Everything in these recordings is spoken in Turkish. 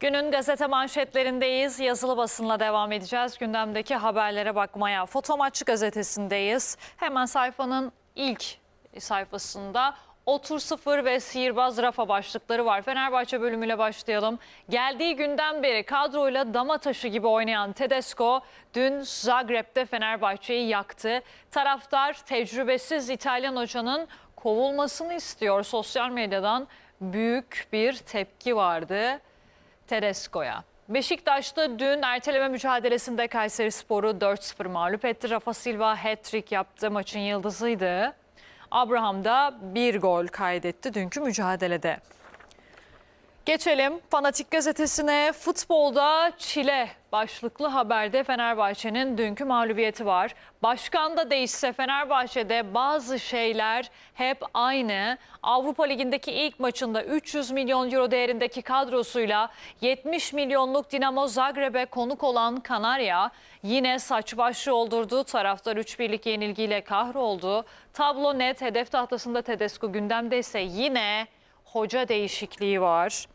Günün gazete manşetlerindeyiz. Yazılı basınla devam edeceğiz. Gündemdeki haberlere bakmaya. Fotomaç gazetesindeyiz. Hemen sayfanın ilk sayfasında Otur sıfır ve sihirbaz rafa başlıkları var. Fenerbahçe bölümüyle başlayalım. Geldiği günden beri kadroyla dama taşı gibi oynayan Tedesco dün Zagreb'de Fenerbahçe'yi yaktı. Taraftar tecrübesiz İtalyan hocanın kovulmasını istiyor. Sosyal medyadan büyük bir tepki vardı. Tedesco'ya. Beşiktaş'ta dün erteleme mücadelesinde Kayseri Sporu 4-0 mağlup etti. Rafa Silva hat-trick yaptı. Maçın yıldızıydı. Abraham da bir gol kaydetti dünkü mücadelede. Geçelim Fanatik Gazetesi'ne. Futbolda çile başlıklı haberde Fenerbahçe'nin dünkü mağlubiyeti var. Başkan da değişse Fenerbahçe'de bazı şeyler hep aynı. Avrupa Ligi'ndeki ilk maçında 300 milyon euro değerindeki kadrosuyla 70 milyonluk Dinamo Zagreb'e konuk olan Kanarya yine saç başı oldurdu. Taraftar 3-1'lik yenilgiyle kahroldu. Tablo net hedef tahtasında Tedesco gündemde ise yine hoca değişikliği var.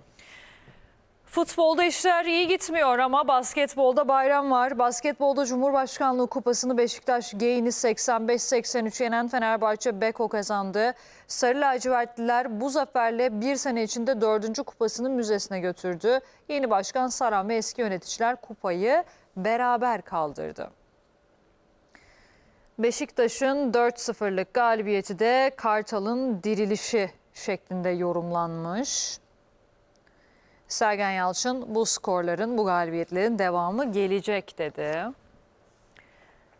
Futbolda işler iyi gitmiyor ama basketbolda bayram var. Basketbolda Cumhurbaşkanlığı Kupası'nı Beşiktaş Geyini 85-83 yenen Fenerbahçe Beko kazandı. Sarı lacivertliler bu zaferle bir sene içinde dördüncü kupasını müzesine götürdü. Yeni başkan Saran ve eski yöneticiler kupayı beraber kaldırdı. Beşiktaş'ın 4-0'lık galibiyeti de Kartal'ın dirilişi şeklinde yorumlanmış. Sergen Yalçın bu skorların, bu galibiyetlerin devamı gelecek dedi.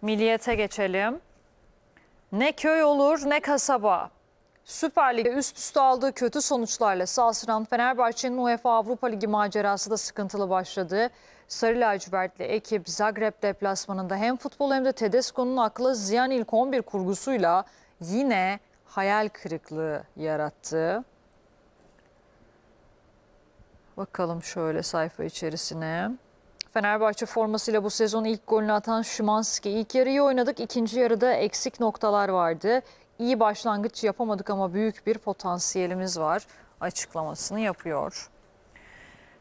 Milliyete geçelim. Ne köy olur ne kasaba. Süper Lig'de üst üste aldığı kötü sonuçlarla salsıran Fenerbahçe'nin UEFA Avrupa Ligi macerası da sıkıntılı başladı. Sarı lacivertli ekip Zagreb deplasmanında hem futbol hem de Tedesco'nun akla ziyan ilk 11 kurgusuyla yine hayal kırıklığı yarattı. Bakalım şöyle sayfa içerisine. Fenerbahçe formasıyla bu sezon ilk golünü atan Şimanski. İlk yarıyı oynadık. ikinci yarıda eksik noktalar vardı. İyi başlangıç yapamadık ama büyük bir potansiyelimiz var açıklamasını yapıyor.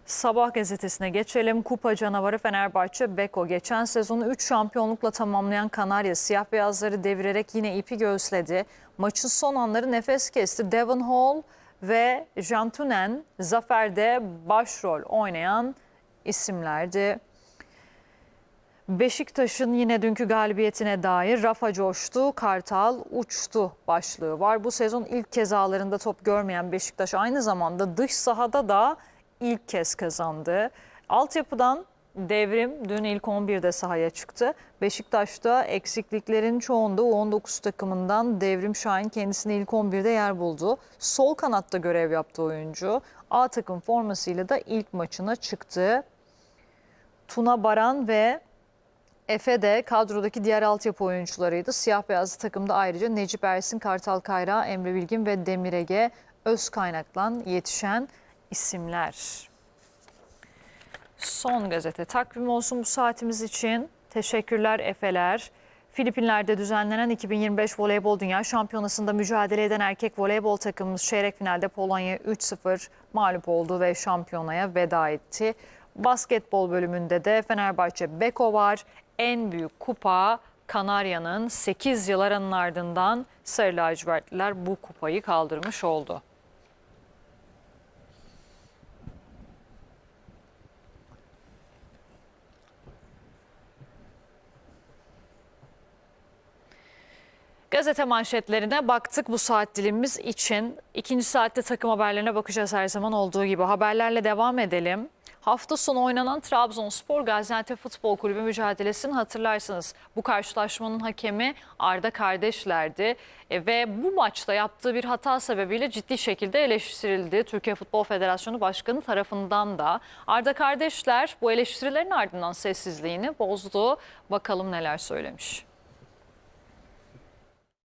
Sabah gazetesine geçelim. Kupa canavarı Fenerbahçe Beko. Geçen sezonu 3 şampiyonlukla tamamlayan Kanarya siyah beyazları devirerek yine ipi göğüsledi. Maçın son anları nefes kesti. Devon Hall ve Jantunen zaferde başrol oynayan isimlerdi. Beşiktaş'ın yine dünkü galibiyetine dair Rafa coştu, Kartal uçtu başlığı var. Bu sezon ilk kez ağlarında top görmeyen Beşiktaş aynı zamanda dış sahada da ilk kez kazandı. Altyapıdan devrim dün ilk 11'de sahaya çıktı. Beşiktaş'ta eksikliklerin çoğunda U19 takımından Devrim Şahin kendisine ilk 11'de yer buldu. Sol kanatta görev yaptı oyuncu. A takım formasıyla da ilk maçına çıktı. Tuna Baran ve Efe de kadrodaki diğer altyapı oyuncularıydı. Siyah beyazlı takımda ayrıca Necip Ersin, Kartal Kayra, Emre Bilgin ve Demir Ege öz kaynaklan yetişen isimler. Son gazete takvim olsun bu saatimiz için. Teşekkürler Efeler. Filipinler'de düzenlenen 2025 Voleybol Dünya Şampiyonası'nda mücadele eden erkek voleybol takımımız çeyrek finalde Polonya'ya 3-0 mağlup oldu ve şampiyonaya veda etti. Basketbol bölümünde de Fenerbahçe Beko var. En büyük kupa Kanarya'nın 8 yıl ardından Sarı lacivertliler bu kupayı kaldırmış oldu. Gazete manşetlerine baktık bu saat dilimimiz için. İkinci saatte takım haberlerine bakacağız her zaman olduğu gibi. Haberlerle devam edelim. Hafta sonu oynanan Trabzonspor Gaziantep Futbol Kulübü mücadelesini hatırlarsınız. Bu karşılaşmanın hakemi Arda kardeşlerdi E, ve bu maçta yaptığı bir hata sebebiyle ciddi şekilde eleştirildi. Türkiye Futbol Federasyonu Başkanı tarafından da. Arda kardeşler bu eleştirilerin ardından sessizliğini bozdu. Bakalım neler söylemiş.